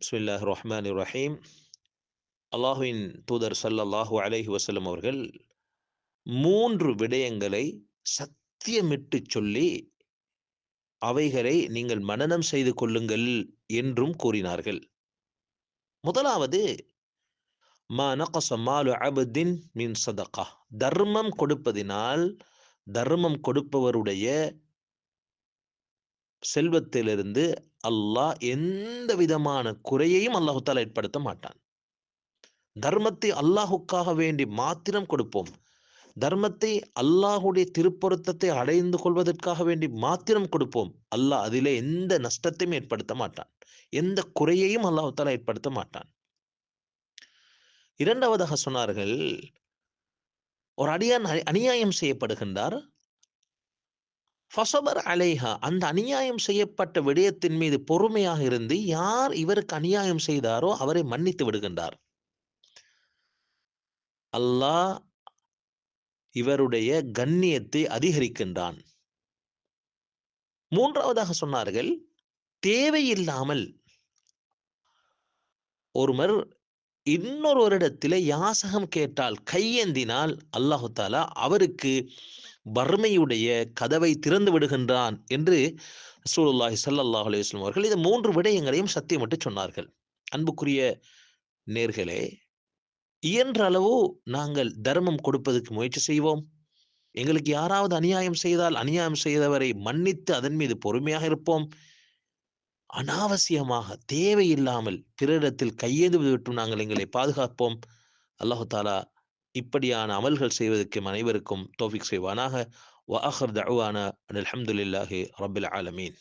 பிஸ்மில்லாஹ் ரஹ்மான் ரஹீம் அல்லாஹுவின் தூதர் ஸல்லல்லாஹு அலைஹி வசலம் அவர்கள் மூன்று விடயங்களை சத்தியமிட்டு சொல்லி அவைகளை நீங்கள் மனனம் செய்து கொள்ளுங்கள் என்றும் கூறினார்கள். முதலாவது மா நகச மாலு மின் சதகா. தர்மம் கொடுப்பதினால் தர்மம் கொடுப்பவருடைய செல்வத்திலிருந்து அல்லாஹ் எந்த விதமான குறையையும் அல்லாஹு ஏற்படுத்த மாட்டான். தர்மத்தை அல்லாஹுக்காக வேண்டி மாத்திரம் கொடுப்போம். தர்மத்தை அல்லாஹுடைய திருப்பொருத்தத்தை அடைந்து கொள்வதற்காக வேண்டி மாத்திரம் கொடுப்போம். அல்லாஹ் அதிலே எந்த நஷ்டத்தையும் ஏற்படுத்த மாட்டான். எந்த குறையையும் அல்லாஹு ஏற்படுத்த மாட்டான். இரண்டாவதாக சொன்னார்கள் ஒரு அடியான் அநியாயம் செய்யப்படுகின்றார் ஃபசபர் அலைஹா அந்த அநியாயம் செய்யப்பட்ட விடயத்தின் மீது பொறுமையாக இருந்து யார் இவருக்கு அநியாயம் செய்தாரோ அவரை மன்னித்து விடுகின்றார். அல்லாஹ் இவருடைய கண்ணியத்தை அதிகரிக்கின்றான். மூன்றாவதாக சொன்னார்கள் தேவையில்லாமல் ஒருவர் இன்னொரு வருடத்தில் யாசகம் கேட்டால் கையேந்தினால் அல்லாஹு தாலா அவருக்கு வறுமையுடைய கதவை திறந்து விடுகின்றான் என்று ரசூலுல்லாஹி சல்லாஹ் அலுவலம் அவர்கள் இந்த மூன்று விடயங்களையும் சத்தியமிட்டு சொன்னார்கள். அன்புக்குரிய நேர்களே இயன்ற அளவு நாங்கள் தர்மம் கொடுப்பதற்கு முயற்சி செய்வோம். எங்களுக்கு யாராவது அநியாயம் செய்தால் அநியாயம் செய்தவரை மன்னித்து அதன் மீது பொறுமையாக இருப்போம். அனாவசியமாக தேவையில்லாமல் பிறரிடத்தில் கையேந்து விட்டு நாங்கள் எங்களை பாதுகாப்போம். அல்லாஹு தாலா இப்படியான அமல்கள் செய்வதற்கு அனைவருக்கும் தோஃபிக் செய்வானாக. வ ஆஹர் தஅவானா அல்ஹம்துலில்லாஹி ரப்பில் ஆலமீன்.